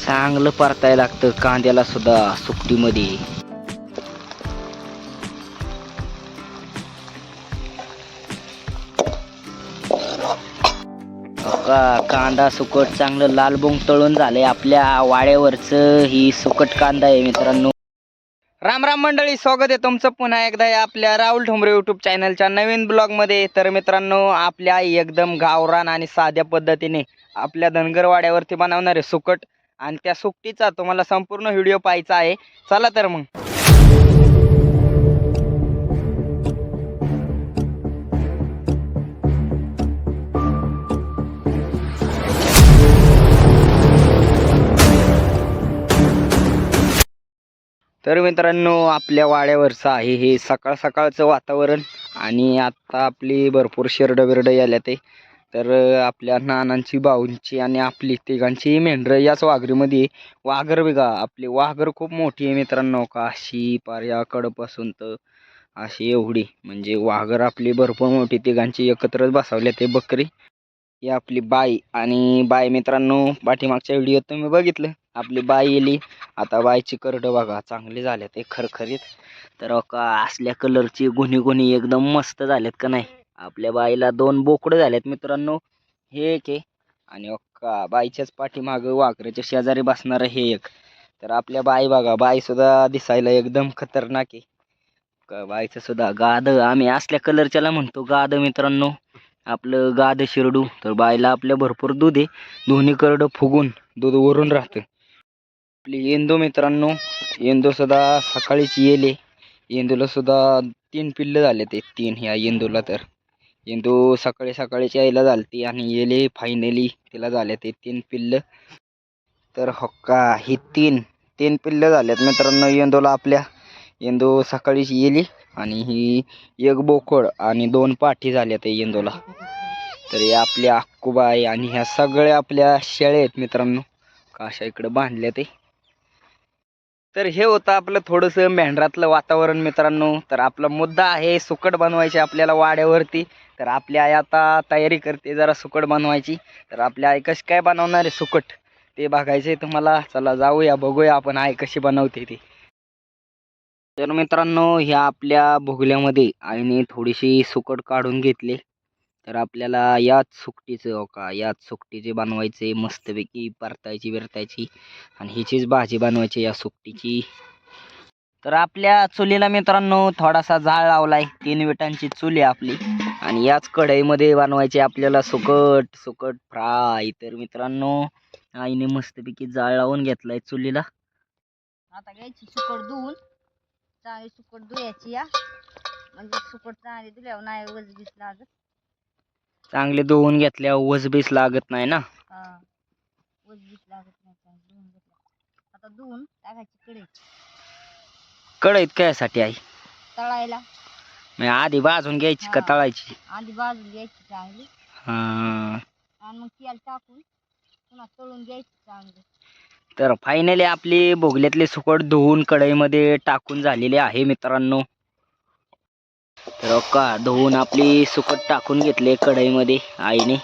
चांगलं परताय लागतं कांद्याला सुद्धा सुकटीमध्ये का कांदा सुकट चांगलं लाल बोंग तळून झालंय आपल्या वाड्यावरचं. ही सुकट कांदा आहे मित्रांनो. राम राम मंडळी स्वागत आहे तुमचं पुन्हा एकदा आपल्या राहुल ठोंबरे युट्यूब चॅनलच्या नवीन ब्लॉगमध्ये तर मित्रांनो आपल्या एकदम गावरान आणि साध्या पद्धतीने आपल्या धनगरवाड्यावरती बनवणारे सुकट आणि त्या सुकटीचा तुम्हाला संपूर्ण व्हिडिओ पाहायचा आहे. चला तर मग. तर मित्रांनो आपल्या वाड्यावरचं आहे हे सकाळ सकाळचं वातावरण आणि आत्ता आपली भरपूर शेरडं बिरडं याल्या ते. तर आपल्या नानांची भाऊंची आणि आपली तिघांची मेंढरं याच वाघरीमध्ये वाघर बिघा आपली वाघर खूप मोठी आहे मित्रांनो. का अशी पार कडपासून तर अशी एवढी. म्हणजे वाघर आपली भरपूर मोठी तिघांची एकत्रच बसवल्या ते बकरी. ही आपली बाई आणि बाई मित्रांनो पाठीमागच्या व्हिडिओ तुम्ही बघितलं. आपली बाई येली. आता बाईची करडं बघा चांगली झाल्यात ते खरखरीत. तर का असल्या कलरची गुन्ही गुन्ही एकदम मस्त झाल्यात का नाही? आपल्या बाईला दोन बोकडं झाल्यात मित्रांनो. हे एक आहे. आणि अक्का बाईच्याच पाठीमागं वाघराच्या शेजारी बसणारं हे एक. तर आपल्या बाई बघा बाई सुद्धा दिसायला एकदम खतरनाक आहे. का बाईचं सुद्धा गाद. आम्ही असल्या कलरच्याला म्हणतो गाद मित्रांनो. आपलं गाद शिरडू. तर बाईला आपल्या भरपूर दूध आहे. दोन्ही करडं फुगून दूध वरून राहतं. आपली येंदू मित्रांनो येंदू सुद्धा सकाळीच येले. येंदूला सुद्धा तीन पिल्लं झाले ते तीन ह्या येंदूला तर. येंदू सकाळी सकाळीच यायला झालती आणि येले फायनली तिला झाले ते तीन पिल्लं. तर हो हक्का ही तीन तीन पिल्लं झाल्यात मित्रांनो येंदूला आपल्या. येंदू सकाळीच येली आणि ही एक बोकड आणि दोन पाठी झाल्या ते येंदूला. तर या आपल्या अक्कूबाई आणि ह्या सगळ्या आपल्या शेळ्या आहेत मित्रांनो. काशा इकडं बांधल्या ते. तर हे होतं आपलं थोडंसं मेंढरातलं वातावरण मित्रांनो. तर आपला मुद्दा आहे सुकट बनवायची आपल्याला वाड्यावरती. तर आपली आई आता तयारी करते जरा सुकट बनवायची. तर आपल्या आई कशी काय बनवणार आहे सुकट? ते बघायचं आहे तुम्हाला. चला जाऊया बघूया आपण आई कशी बनवते ती. तर मित्रांनो ह्या आपल्या भोगल्यामध्ये आईने थोडीशी सुकट काढून घेतली. तर आपल्याला याच सुकटीचं हो का याच सुकटीचे बनवायचे मस्तपैकी परतायची बिरतायची आणि हिचीच भाजी बनवायची या सुकटीची. तर आपल्या चुलीला मित्रांनो थोडासा जाळ लावलाय तीन विटांची चुली आहे आपली आणि याच कढईमध्ये बनवायची आपल्याला सुकट सुकट फ्राय. तर मित्रांनो आईने मस्तपैकी जाळ लावून घेतलाय चुलीला. आता घ्यायची सुकट धुवून. चांगली सुकट धुयाची या. म्हणजे सुकट चांगली धुल्यावर नाही वजगीच लागत. चांगले धुवून घेतल्यावर वजबीस लागत नाही ना. हा वज बीस लागत नाही चांगली धुवून घेतल्या. आता धुवून टाकायची कडे कढईत कायसाठी आई? तळायला. म्हणजे आधी भाजून घ्यायची का हा. तळायची? आधी भाजून घ्यायची चांगली. हा. आणि मग तेल टाकून पुन्हा तळून घ्यायची चांगली. तर फायनली आपली भोगल्यातले सुकट धुवून कढईमध्ये टाकून झालेले आहे मित्रांनो. तर का धुवून आपली सुकट टाकून घेतले कढईमध्ये आईने.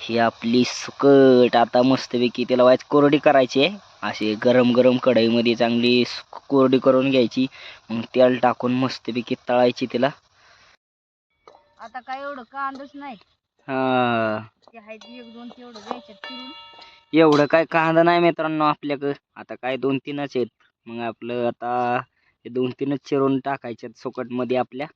ही आपली सुकट आता मस्तपैकी तिला व्हायच कोरडी करायची आहे. अशी गरम गरम कढईमध्ये चांगली सुक- कोरडी करून घ्यायची. मग तेल टाकून मस्तपैकी तळायची तिला. आता काय एवढं कांदच नाही. हा. एवढं काय कांदा नाही मित्रांनो आपल्याकडं. आता काय दोन तीनच आहेत. मग आपलं आता हे दोन तीनच चिरून टाकायच्यात सुकटमध्ये आपल्या.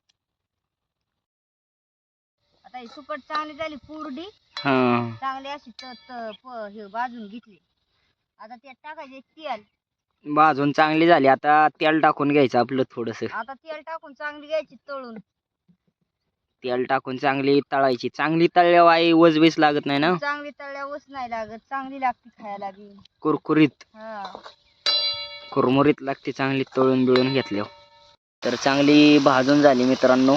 आता ही सुकट चांगली झाली पुरडी हा. चांगली अशी त त- प- हे भाजून घेतली. आता त्यात टाकायचे तेल. भाजून चांगली झाली. आता तेल टाकून घ्यायचं आपलं थोडस. आता तेल टाकून चांगली घ्यायची तळून. तेल टाकून चांगली तळायची. चांगली तळल्यावर आई वजबीस लागत नाही ना? चांगली तळल्यावरच नाही लागत. चांगली लागते खायला बी. कुरकुरीत. हा. कुरमुरीत लागते चांगली तळून बिळून घेतल्या तर चांगली भाजून झाली मित्रांनो.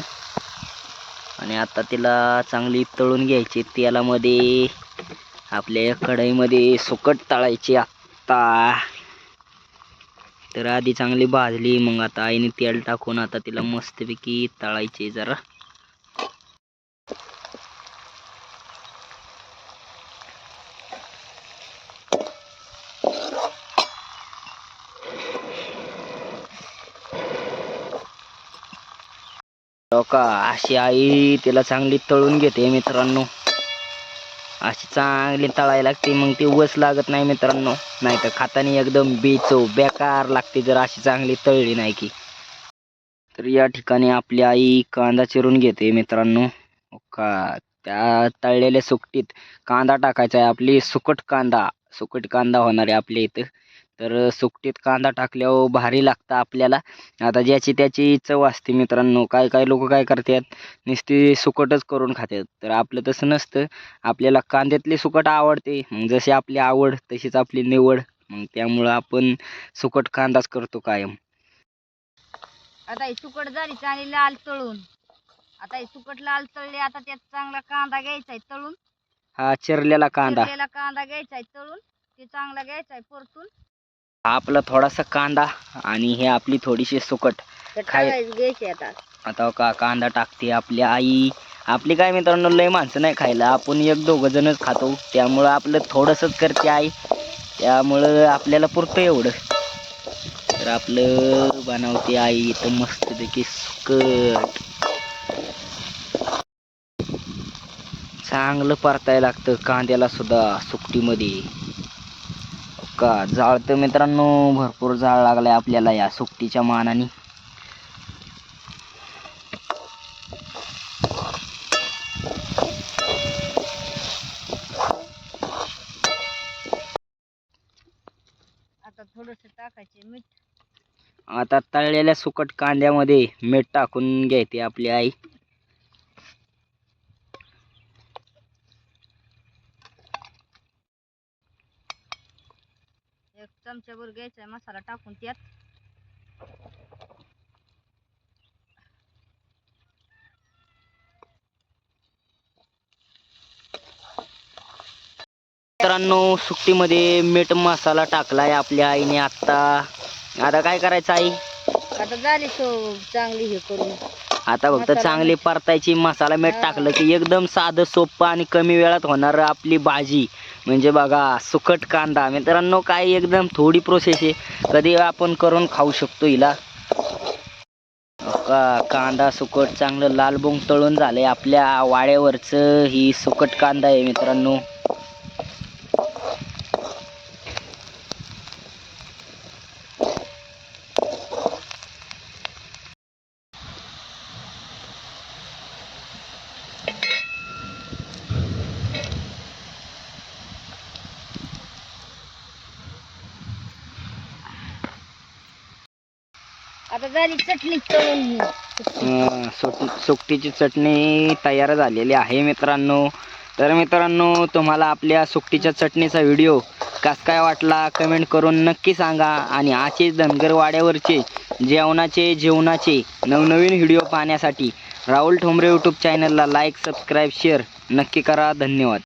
आणि आता तिला चांगली तळून घ्यायची. तेलामध्ये आपल्या कढईमध्ये सुकट तळायची आत्ता. तर आधी चांगली भाजली मग आता आईने तेल टाकून आता तिला मस्तपैकी तळायची जरा. हो का? अशी आई तिला चांगली तळून घेते मित्रांनो. अशी चांगली तळायला लागते मग ती वस लागत नाही मित्रांनो. नाही तर खाताना एकदम बेचव बेकार लागते जर अशी चांगली तळली नाही की. तर या ठिकाणी आपली आई कांदा चिरून घेते मित्रांनो. हो का? त्या तळलेल्या सुकटीत कांदा टाकायचा आहे आपली सुकट कांदा. सुकट कांदा होणार आहे आपल्या इथं. तर सुकटीत कांदा टाकल्यावर भारी लागतं आपल्याला. आता ज्याची त्याची चव असते मित्रांनो काय काय लोक काय करतात नुसती सुकटच करून खातात. तर आपलं तसं नसतं. आपल्याला कांद्यातली सुकट आवडते. मग जशी आपली आवड तशीच आपली निवड. मग त्यामुळं आपण सुकट कांदाच करतो कायम. आता ही सुकट झाली चांगली लाल तळून. आता ही सुकट लाल तळली आता त्यात चांगला कांदा घ्यायचा आहे तळून. हा चिरलेला कांदा. चिरलेला कांदा घ्यायचा आहे तळून. ते चांगला घ्यायचा आहे परतून. आपला थोडासा कांदा आणि हे आपली थोडीशी सुकट. खाय- घ्यायचे आता. आता का कांदा टाकते आपली आई. आपली काय मित्रांनो लय माणसं नाही खायला. आपण एक दोघं जणच खातो. त्यामुळं आपलं थोडंसंच करते आई. त्यामुळं आपल्याला पुरतं एवढं. तर आपलं बनवते आई इथं मस्तपैकी सुकट. चांगलं परतायला लागतं कांद्याला सुद्धा सुकटीमध्ये. का जाळ तर मित्रांनो भरपूर जाळ लागलाय आपल्याला या सुकटीच्या मानाने. आता थोडस टाकायचे मीठ. आता तळलेल्या सुकट कांद्यामध्ये मीठ टाकून घ्यायते आपली आई. एक चमच्याभर घ्यायचा आहे मसाला टाकून त्यात. मित्रांनो सुकटीमध्ये मीठ मसाला टाकलाय आपल्या आईने आता आता काय करायचं आई? आता झाली सो चांगली हे करून. आता फक्त चांगली परतायची मसाला मीठ. टाकलं की एकदम साधं सोपं आणि कमी वेळात होणार आपली भाजी. म्हणजे बघा सुकट कांदा. मित्रांनो काय एकदम थोडी प्रोसेस आहे. कधी आपण करून खाऊ शकतो हिला. का कांदा सुकट चांगलं लाल बोंग तळून झालंय. आपल्या वाड्यावरचं ही सुकट कांदा आहे मित्रांनो. आता झाली चटणी तळून अं, सुट सुकटीची चटणी तयार झालेली आहे मित्रांनो. तर मित्रांनो तुम्हाला आपल्या सुकटीच्या चटणीचा व्हिडिओ कस काय वाटला कमेंट करून नक्की सांगा. आणि असेच धनगर वाड्यावरचे जेवणाचे जेवणाचे नवनवीन व्हिडिओ पाहण्यासाठी राहुल ठोंबरे यूट्यूब चॅनलला लाईक सबस्क्राईब शेअर नक्की करा. धन्यवाद.